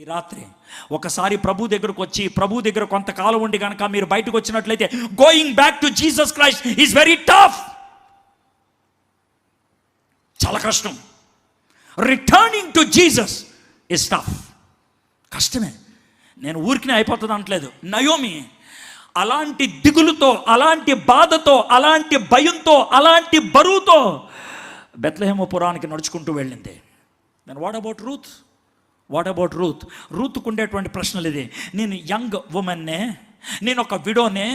ఈ రాత్రి ఒకసారి ప్రభు దగ్గరకు వచ్చి ప్రభు దగ్గర కొంతకాలం ఉండి కనుక మీరు బయటకు వచ్చినట్లయితే going back to Jesus Christ is very tough చాలా కష్టం. Returning to Jesus is tough కష్టమే. నేను ఊరికినే అయిపోతుంది అనట్లేదు. నయోమి అలాంటి దిగులుతో అలాంటి బాధతో అలాంటి భయంతో అలాంటి బరువుతో బెత్లహేమ పురానికి నడుచుకుంటూ వెళ్ళింది. Then what about Ruth what about Ruth రూత్కు ఉండేటువంటి ప్రశ్నలు ఇది. నేను యంగ్ ఉమెన్నే నేను ఒక విడోనే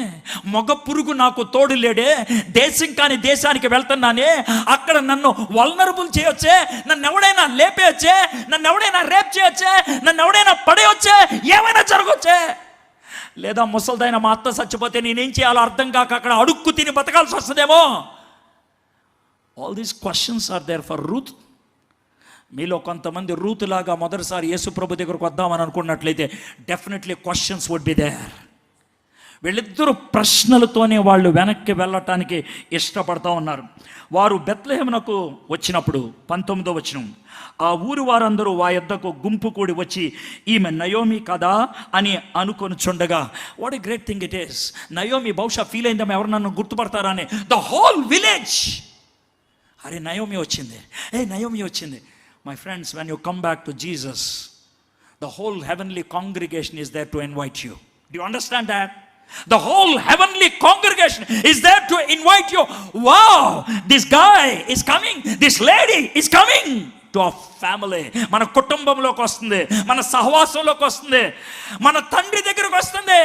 మగ పురుగు నాకు తోడు లేడే దేశం కాని దేశానికి వెళ్తున్నానే అక్కడ నన్ను వల్నరబుల్ చేయొచ్చే నన్ను ఎవడైనా లేపేయొచ్చే నన్ను ఎవడైనా రేప్ చేయొచ్చే నన్ను ఎవడైనా పడేయొచ్చే ఏమైనా జరగొచ్చే? లేదా ముసలిదైన మా అత్త చచ్చిపోతే నేనేం చేయాలో అర్థం కాక అక్కడ అడుక్కు తిని బతకాల్సి వస్తుందేమో? All these questions are there for Ruth మీలో కొంతమంది రూతులాగా మొదటిసారి యేసుప్రభు దగ్గరకు వద్దామని అనుకున్నట్లయితే definitely questions would be there వీళ్ళిద్దరూ ప్రశ్నలతోనే వాళ్ళు వెనక్కి వెళ్ళటానికి ఇష్టపడతా ఉన్నారు. వారు బెత్లహేమునకు వచ్చినప్పుడు పంతొమ్మిదో వచ్చిన ఆ ఊరు వారందరూ వా యొద్దకు గుంపు కూడి వచ్చి ఈమె నయోమి కదా అని అనుకొని చుండగా what a great thing it is Naomi బహుశా ఫీల్ అయిందేమో ఎవరు నన్ను గుర్తుపడతారా అని. ద హోల్ విలేజ్ అరే నయోమి వచ్చింది. ఏ నయోమి వచ్చింది. My friends when you come back to Jesus the whole heavenly congregation is there to invite you do understand that The whole heavenly congregation is there to invite you. Wow, this guy is coming, this lady is coming. To ఆ family మన కుటుంబంలోకి వస్తుంది. మన సహవాసంలోకి వస్తుంది. మన తండ్రి దగ్గరకు వస్తుంది.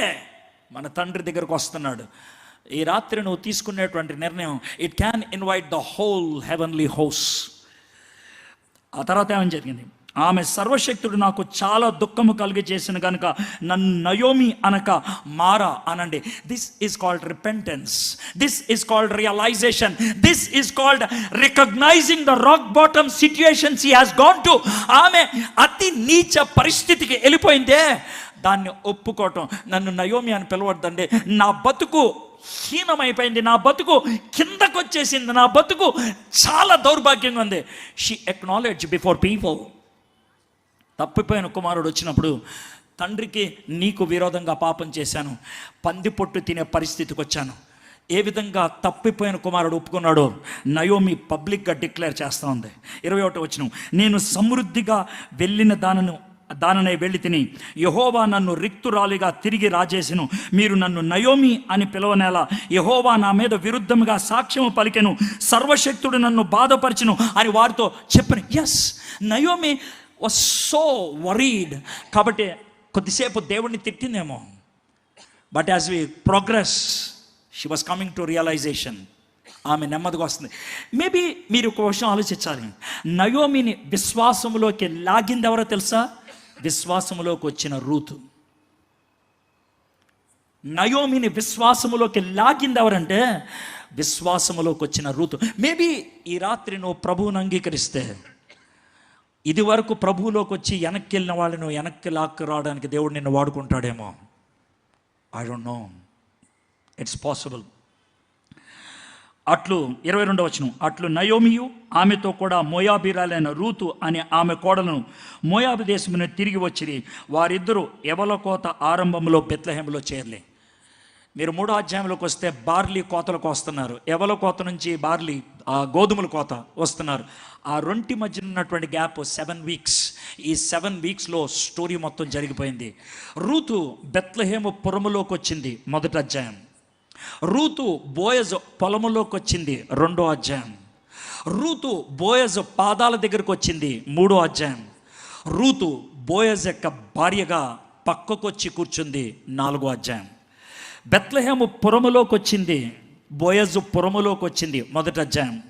మన తండ్రి దగ్గరకు వస్తున్నాడు. ఈ రాత్రి నువ్వు తీసుకునేటువంటి నిర్ణయం it can invite the whole heavenly house ఆ తర్వాత ఏమని జరిగింది ఆమె సర్వశక్తుడు నాకు చాలా దుఃఖము కలిగి చేసిన కనుక నన్ను నయోమి అనక మారా అనండి. This is called repentance this is called realization this is called recognizing the rock bottom situations he has gone to ఆమె అతి నీచ పరిస్థితికి వెళ్ళిపోయిందే. దాన్ని ఒప్పుకోవటం. నన్ను నయోమి అని పిలవద్దండి. నా బతుకు హీనమైపోయింది. నా బతుకు కిందకొచ్చేసింది. నా బతుకు చాలా దౌర్భాగ్యంగా ఉంది. షీ ఎక్నాలెడ్జ్ బిఫోర్ పీపుల్ తప్పిపోయిన కుమారుడు వచ్చినప్పుడు తండ్రికి నీకు విరోధంగా పాపం చేశాను. పంది పొట్టు తినే పరిస్థితికి వచ్చాను. ఏ విధంగా తప్పిపోయిన కుమారుడు ఒప్పుకున్నాడో నయోమి పబ్లిక్గా డిక్లేర్ చేస్తూ ఉంది. ఇరవై ఒకటి వచ్చిన నేను సమృద్ధిగా వెళ్ళిన దానను దాననే వెళ్ళి తిని యహోవా నన్ను రిక్తురాలిగా తిరిగి రాజేసెను. మీరు నన్ను నయోమి అని పిలవనేలా యహోవా నా మీద విరుద్ధంగా సాక్ష్యము పలికెను. సర్వశక్తుడు నన్ను బాధపరిచెను అని వారితో చెప్పను. Yes Naomi was so worried కాబట్టి కొద్దిసేపు దేవుణ్ణి తిట్టిందేమో. But as we progress she was coming to realization ఆమె నెమ్మదిగా వస్తుంది. మేబీ మీరు ఒక విషయం ఆలోచించాలి. నయోమిని విశ్వాసములోకి లాగింది ఎవరో తెలుసా? విశ్వాసంలోకి వచ్చిన రూతు. నయోమిని విశ్వాసములోకి లాగింది ఎవరంటే? విశ్వాసములోకి వచ్చిన రూతు. మేబీ ఈ రాత్రి నువ్వు ప్రభువును అంగీకరిస్తే ఇది వరకు ప్రభువులోకి వచ్చి వెనక్కి వెళ్ళిన వాళ్ళను వెనక్కి లాక్కు రావడానికి దేవుడు నిన్ను వాడుకుంటాడేమో? I don't know it's possible అట్లు ఇరవై రెండవ వచనం. అట్లు నయోమియు ఆమెతో కూడా మోయాబీరాలైన రూతు అనే ఆమె కోడలను మోయాబు దేశమును తిరిగి వచ్చిరి. వారిద్దరూ ఎవల కోత ఆరంభంలో బెత్లహేములో చేరలే. మీరు మూడో అధ్యాయంలోకి వస్తే బార్లీ కోతలకు వస్తున్నారు ఎవల కోత నుంచి? బార్లీ ఆ గోధుమల కోత వస్తున్నారు. ఆ రొంటి మధ్యన ఉన్నటువంటి గ్యాప్ సెవెన్ వీక్స్ ఈ సెవెన్ వీక్స్లో స్టోరీ మొత్తం జరిగిపోయింది. రూతు బెత్లహేము పురములోకి వచ్చింది మొదటి అధ్యాయం. రూతు బోయజ్ పొలములోకి వచ్చింది రెండో అధ్యాయం. రూతు బోయజ్ పాదాల దగ్గరకు వచ్చింది మూడో అధ్యాయం. రూతు బోయజ్ యొక్క భార్యగా పక్కకొచ్చి కూర్చుంది నాలుగో అధ్యాయం. బెత్లహేము పురములోకి వచ్చింది బోయజు పురములోకి వచ్చింది మొదటి అధ్యాయం.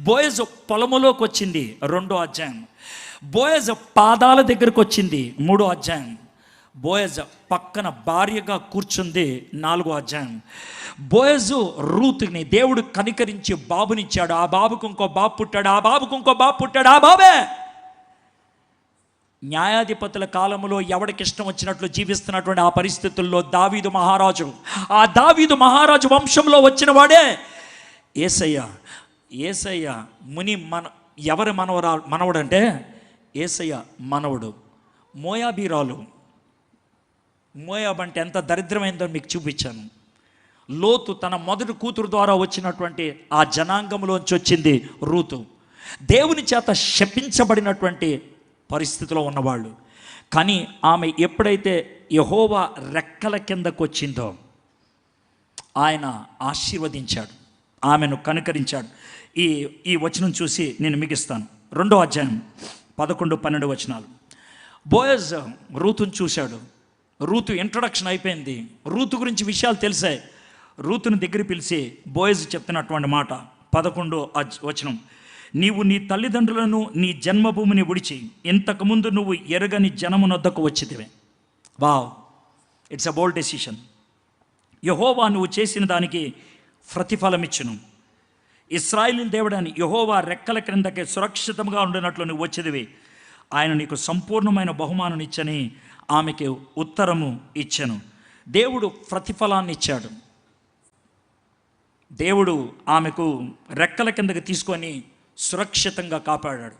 బోయజు పొలములోకి వచ్చింది రెండో అధ్యాయం. బోయజ్ పాదాల దగ్గరకు వచ్చింది మూడో అధ్యాయం. బోయజ్ పక్కన భార్యగా కూర్చుంది నాలుగో అధ్యాయం. బోయజు రూతుని దేవుడు కనికరించి బాబునిచ్చాడు. ఆ బాబుకు ఇంకో బాబు పుట్టాడు ఆ బాబుకు ఇంకో బాబు పుట్టాడు ఆ బాబే! న్యాయాధిపతుల కాలంలో ఎవడికి ఇష్టం వచ్చినట్లు జీవిస్తున్నటువంటి ఆ పరిస్థితుల్లో దావీదు మహారాజు. ఆ దావీదు మహారాజు వంశంలో వచ్చిన వాడే ఏసయ్య. ఏసయ్య ముని మన ఎవరి మనవరా మనవడు అంటే ఏసయ్య మనవడు. మోయాబీరాలు. మోయాబ్ అంటే ఎంత దరిద్రమైందో మీకు చూపించాను. లోతు తన మొదటి కూతురు ద్వారా వచ్చినటువంటి ఆ జనాంగంలోంచి వచ్చింది రూతు. దేవుని చేత శపించబడినటువంటి పరిస్థితిలో ఉన్నవాళ్ళు. కానీ ఆమె ఎప్పుడైతే యహోవా రెక్కల కిందకు వచ్చిందో ఆయన ఆశీర్వదించాడు. ఆమెను కనుకరించాడు. ఈ ఈ వచనం చూసి నేను మిగిస్తాను. రెండో అధ్యాయం పదకొండు పన్నెండు వచనాలు. బోయజ్ రూతుని చూశాడు. రూతు ఇంట్రొడక్షన్ అయిపోయింది. రూతు గురించి విషయాలు తెలిసాయి. రూతుని దగ్గర పిలిచి బోయజ్ చెప్తున్నటువంటి మాట పదకొండో అజ్- వచనం. నీవు నీ తల్లిదండ్రులను నీ జన్మభూమిని విడిచి ఇంతకుముందు నువ్వు ఎరగని జనమునొద్దకు వచ్చితివే. Wow it's a bold decision యహోవా నువ్వు చేసిన దానికి ప్రతిఫలమిచ్చును. ఇస్రాయిల్ దేవుడని యహోవా రెక్కల క్రిందకి సురక్షితంగా ఉండినట్లు నువ్వు వచ్చేదివి ఆయన నీకు సంపూర్ణమైన బహుమానం ఇచ్చని ఆమెకి ఉత్తరము ఇచ్చాను. దేవుడు ప్రతిఫలాన్ని ఇచ్చాడు. దేవుడు ఆమెకు రెక్కల కిందకి తీసుకొని సురక్షితంగా కాపాడాడు.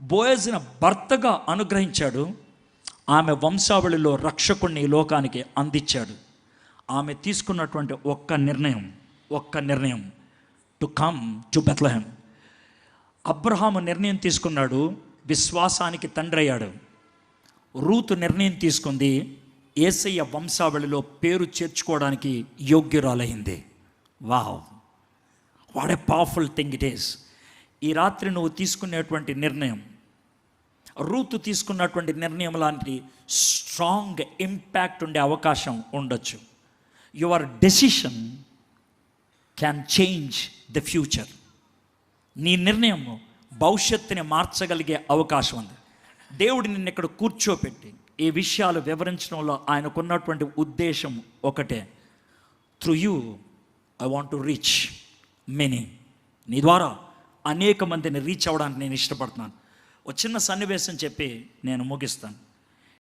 బోయజ్ని భర్తగా అనుగ్రహించాడు. ఆమె వంశావళిలో రక్షకుణ్ణి లోకానికి అందించాడు. ఆమె తీసుకున్నటువంటి ఒక్క నిర్ణయం ఒక్క నిర్ణయం to come to Bethlehem Abraham నిర్ణయం తీసుకున్నాడు విశ్వాసానికి తండ్రి అయ్యాడు రూతు నిర్ణయం తీసుకుంది ఏసయ్య వంశావళిలో పేరు చేర్చుకోవడానికి యోగ్యురాలైంది. Wow! What a powerful thing it is ఈ రాత్రి నువ్వు తీసుకునేటువంటి నిర్ణయం. రూతు తీసుకున్నటువంటి నిర్ణయం లాంటి స్ట్రాంగ్ ఇంపాక్ట్ ఉండే అవకాశం ఉండొచ్చు. Your decision can change the future. నీ నిర్ణయం భవిష్యత్తుని మార్చగలిగే అవకాశం ఉంది. దేవుడు నిన్ను ఇక్కడ కూర్చోపెట్టి ఈ విషయాలు వివరించడంలో ఆయనకున్నటువంటి ఉద్దేశం ఒకటే. Through you I want to reach many నీ ద్వారా అనేక మందిని రీచ్ అవ్వడానికి నేను ఇష్టపడుతున్నాను. ఒక చిన్న సన్నివేశం చెప్పి నేను ముగిస్తాను.